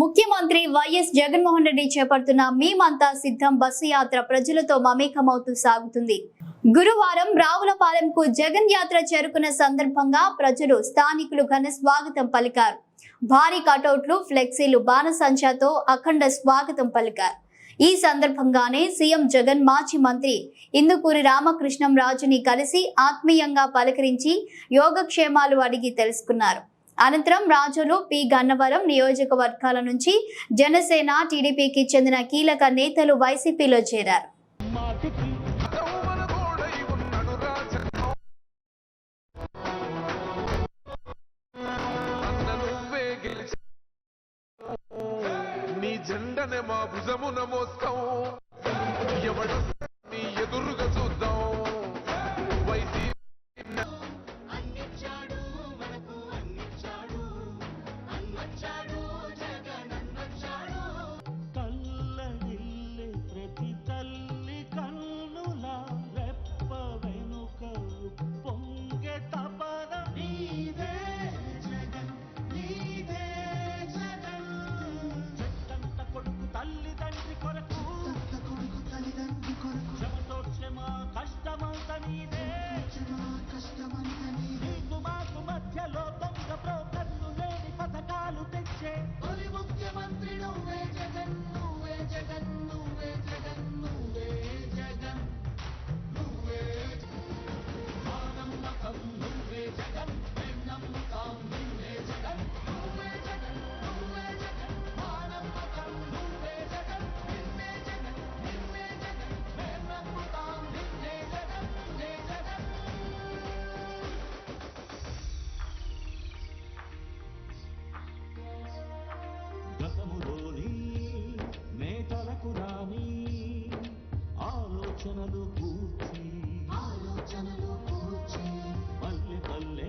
ముఖ్యమంత్రి వైఎస్ జగన్మోహన్ రెడ్డి చేపడుతున్న మేమంతా సిద్ధం బస్సు యాత్ర ప్రజలతో మమేకమవుతూ సాగుతుంది. గురువారం రావులపాలెంకు జగన్ యాత్ర చేరుకున్న సందర్భంగా ప్రజలు స్థానికులు ఘన స్వాగతం పలికారు. భారీ కటౌట్లు ఫ్లెక్సీలు బాణసంచాతో అఖండ స్వాగతం పలికారు. ఈ సందర్భంగానే సీఎం జగన్ మాజీ మంత్రి ఇందుకూరి రామకృష్ణం రాజుని కలిసి ఆత్మీయంగా పలకరించి యోగక్షేమాలు అడిగి తెలుసుకున్నారు. అనంతరం రాజులు పి. గన్నవరం నియోజకవర్గాల నుంచి జనసేన టీడీపీకి చెందిన కీలక నేతలు వైసీపీలో చేరారు. జెండనే మా భుజమున మోస్తాం ఆలోచనలు కూర్చి ఆలోచనలు కూర్చి పల్లె పల్లె